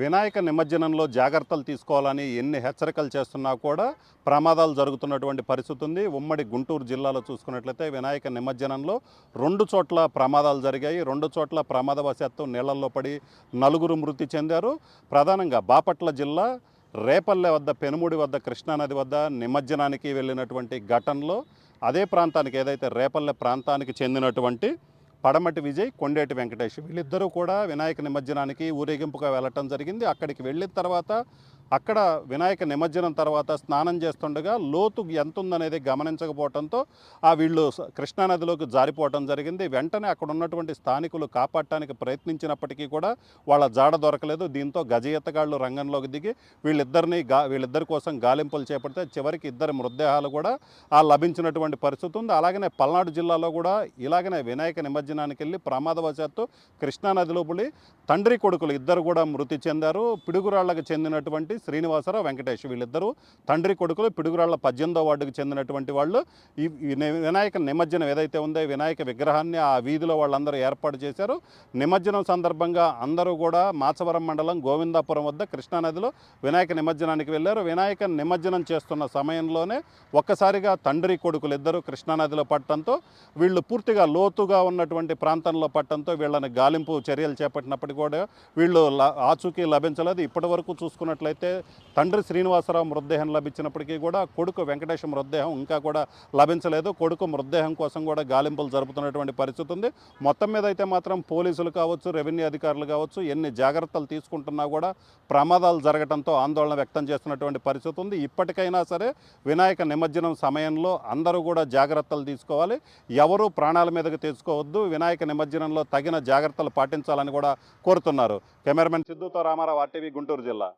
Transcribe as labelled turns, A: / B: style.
A: వినాయక నిమజ్జనంలో జాగ్రత్తలు తీసుకోవాలని ఎన్ని హెచ్చరికలు చేస్తున్నా కూడా ప్రమాదాలు జరుగుతున్నటువంటి పరిస్థితి ఉంది. ఉమ్మడి గుంటూరు జిల్లాలో చూసుకున్నట్లయితే వినాయక నిమజ్జనంలో రెండు చోట్ల ప్రమాదాలు జరిగాయి. రెండు చోట్ల ప్రమాదవశాత్తు నీళ్ళలో పడి నలుగురు మృతి చెందారు. ప్రధానంగా బాపట్ల జిల్లా రేపల్లె వద్ద పెనుముడి వద్ద కృష్ణానది వద్ద నిమజ్జనానికి వెళ్ళినటువంటి ఘటనలో అదే ప్రాంతానికి ఏదైతే రేపల్లె ప్రాంతానికి చెందినటువంటి పడమటి విజయ్ కొండేటి వెంకటేష్ వీళ్ళిద్దరూ కూడా వినాయక నిమజ్జనానికి ఊరేగింపుగా వెళ్ళటం జరిగింది. అక్కడికి వెళ్ళిన తర్వాత అక్కడ వినాయక నిమజ్జనం తర్వాత స్నానం చేస్తుండగా లోతు ఎంత ఉందనేది గమనించకపోవడంతో ఆ వీళ్ళు కృష్ణానదిలోకి జారిపోవటం జరిగింది. వెంటనే అక్కడ ఉన్నటువంటి స్థానికులు కాపాడటానికి ప్రయత్నించినప్పటికీ కూడా వాళ్ళ జాడ దొరకలేదు. దీంతో గజ రంగంలోకి దిగి వీళ్ళిద్దరిని గా వీళ్ళిద్దరి కోసం గాలింపులు చేపడితే చివరికి ఇద్దరి మృతదేహాలు కూడా ఆ లభించినటువంటి పరిస్థితి ఉంది. అలాగనే పల్నాడు జిల్లాలో కూడా ఇలాగనే వినాయక నిమజ్జనానికి వెళ్ళి ప్రమాదవశాత్తు కృష్ణానదిలో పడి తండ్రి కొడుకులు ఇద్దరు కూడా మృతి చెందారు. పిడుగురాళ్ళకు చెందినటువంటి శ్రీనివాసరావు వెంకటేష్ వీళ్ళిద్దరూ తండ్రి కొడుకులు పిడుగురాళ్ళ పద్దెనిమిదో వార్డుకు చెందినటువంటి వాళ్ళు. ఈ వినాయక నిమజ్జనం ఏదైతే ఉందో వినాయక విగ్రహాన్ని ఆ వీధిలో వాళ్ళందరూ ఏర్పాటు చేశారు. నిమజ్జనం సందర్భంగా అందరూ కూడా మాచవరం మండలం గోవిందాపురం వద్ద కృష్ణానదిలో వినాయక నిమజ్జనానికి వెళ్ళారు. వినాయక నిమజ్జనం చేస్తున్న సమయంలోనే ఒక్కసారిగా తండ్రి కొడుకులు ఇద్దరు కృష్ణానదిలో పట్టడంతో వీళ్ళు పూర్తిగా లోతుగా ఉన్నటువంటి ప్రాంతంలో పట్టడంతో వీళ్ళని గాలింపు చర్యలు చేపట్టినప్పటికీ కూడా వీళ్ళు ఆచూకీ లభించలేదు. ఇప్పటి వరకు చూసుకున్నట్లయితే తండ్రి శ్రీనివాసరావు మృతదేహం లభించినప్పటికీ కూడా కొడుకు వెంకటేశ్వర మృతదేహం ఇంకా కూడా లభించలేదు. కొడుకు మృతదేహం కోసం కూడా గాలింపులు జరుపుతున్నటువంటి పరిస్థితి ఉంది. మొత్తం మీద అయితే మాత్రం పోలీసులు కావచ్చు రెవెన్యూ అధికారులు కావచ్చు ఎన్ని జాగ్రత్తలు తీసుకుంటున్నా కూడా ప్రమాదాలు జరగడంతో ఆందోళన వ్యక్తం చేస్తున్నటువంటి పరిస్థితి ఉంది. ఇప్పటికైనా సరే వినాయక నిమజ్జనం సమయంలో అందరూ కూడా జాగ్రత్తలు తీసుకోవాలి. ఎవరూ ప్రాణాల మీదకు తెచ్చుకోవద్దు. వినాయక నిమజ్జనంలో తగిన జాగ్రత్తలు పాటించాలని కూడా కోరుతున్నారు. కెమెరామెన్ సిద్ధుతో రామారావు ఆర్టీవీ గుంటూరు జిల్లా.